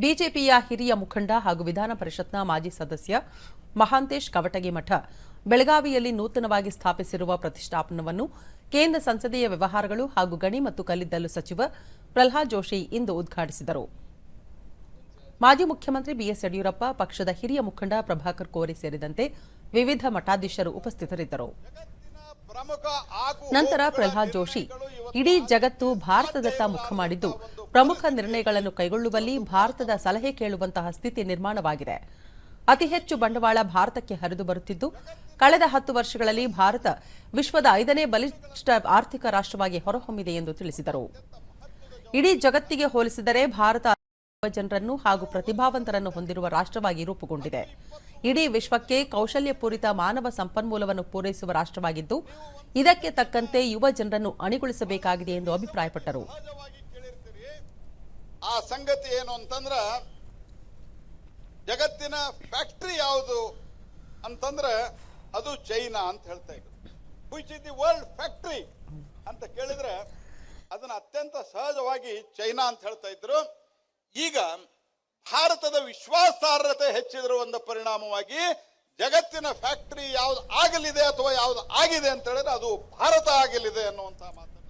ಬಿಜೆಪಿಯ ಹಿರಿಯ ಮುಖಂಡ ಹಾಗೂ ವಿಧಾನ ಪರಿಷತ್ನ ಮಾಜಿ ಸದಸ್ಯ ಮಹಾಂತೇಶ್ ಕವಟಗಿಮಠ ಬೆಳಗಾವಿಯಲ್ಲಿ ನೂತನವಾಗಿ ಸ್ಥಾಪಿಸಿರುವ ಪ್ರತಿಷ್ಠಾಪನವನ್ನು ಕೇಂದ್ರ ಸಂಸದೀಯ ವ್ಯವಹಾರಗಳು ಹಾಗೂ ಗಣಿ ಮತ್ತು ಕಲ್ಲಿದ್ದಲು ಸಚಿವ ಪ್ರಲ್ಹಾದ್ ಜೋಶಿ ಇಂದು ಉದ್ಘಾಟಿಸಿದರು. ಮಾಜಿ ಮುಖ್ಯಮಂತ್ರಿ ಬಿಎಸ್ ಯಡಿಯೂರಪ್ಪ, ಪಕ್ಷದ ಹಿರಿಯ ಮುಖಂಡ ಪ್ರಭಾಕರ್ ಕೋರಿ ಸೇರಿದಂತೆ ವಿವಿಧ ಮಠಾಧೀಶರು ಉಪಸ್ಥಿತರಿದ್ದರು. ನಂತರ ಪ್ರಲ್ಹಾದ್ ಜೋಶಿ, ಇಡೀ ಜಗತ್ತು ಭಾರತದತ್ತ ಮುಖ ಮಾಡಿದ್ದು ಪ್ರಮುಖ ನಿರ್ಣಯಗಳನ್ನು ಕೈಗೊಳ್ಳುವಲ್ಲಿ ಭಾರತದ ಸಲಹೆ ಕೇಳುವಂತಹ ಸ್ಥಿತಿ ನಿರ್ಮಾಣವಾಗಿದೆ. ಅತಿ ಹೆಚ್ಚು ಬಂಡವಾಳ ಭಾರತಕ್ಕೆ ಹರಿದು ಬರುತ್ತಿದ್ದು, ಕಳೆದ ಹತ್ತು ವರ್ಷಗಳಲ್ಲಿ ಭಾರತ ವಿಶ್ವದ ಐದನೇ ಬಲಿಷ್ಠ ಆರ್ಥಿಕ ರಾಷ್ಟ್ರವಾಗಿ ಹೊರಹೊಮ್ಮಿದೆ ಎಂದು ತಿಳಿಸಿದರು. ಇಡೀ ಜಗತ್ತಿಗೆ ಹೋಲಿಸಿದರೆ ಭಾರತ ಯುವಜನರನ್ನು ಹಾಗೂ ಪ್ರತಿಭಾವಂತರನ್ನು ಹೊಂದಿರುವ ರಾಷ್ಟ್ರವಾಗಿ ರೂಪುಗೊಂಡಿದೆ. ಇಡೀ ವಿಶ್ವಕ್ಕೆ ಕೌಶಲ್ಯಪೂರಿತ ಮಾನವ ಸಂಪನ್ಮೂಲವನ್ನು ಪೂರೈಸುವ ರಾಷ್ಟ್ರವಾಗಿದ್ದು, ಇದಕ್ಕೆ ತಕ್ಕಂತೆ ಯುವ ಜನರನ್ನು ಅಣಿಗೊಳಿಸಬೇಕಾಗಿದೆ ಎಂದು ಅಭಿಪ್ರಾಯಪಟ್ಟರು. ಆ ಸಂಗತಿ ಏನು ಅಂತಂದ್ರ, ಜಗತ್ತಿನ ಫ್ಯಾಕ್ಟ್ರಿ ಯಾವುದು ಅಂತಂದ್ರೆ ಅದು ಚೈನಾ ಅಂತ ಹೇಳ್ತಾ ಇದ್ರು. Which is the world factory ಅಂತ ಕೇಳಿದ್ರೆ ಅದನ್ನ ಅತ್ಯಂತ ಸಹಜವಾಗಿ ಚೈನಾ ಅಂತ ಹೇಳ್ತಾ ಇದ್ರು. ಈಗ ಭಾರತದ ವಿಶ್ವಾಸಾರ್ಹತೆ ಹೆಚ್ಚಿದ್ರು ಒಂದು ಪರಿಣಾಮವಾಗಿ ಜಗತ್ತಿನ ಫ್ಯಾಕ್ಟ್ರಿ ಯಾವ್ದು ಆಗಲಿದೆ ಅಥವಾ ಯಾವ್ದು ಆಗಿದೆ ಅಂತ ಹೇಳಿದ್ರೆ ಅದು ಭಾರತ ಆಗಲಿದೆ ಅನ್ನುವಂತ ಮಾತನ್ನು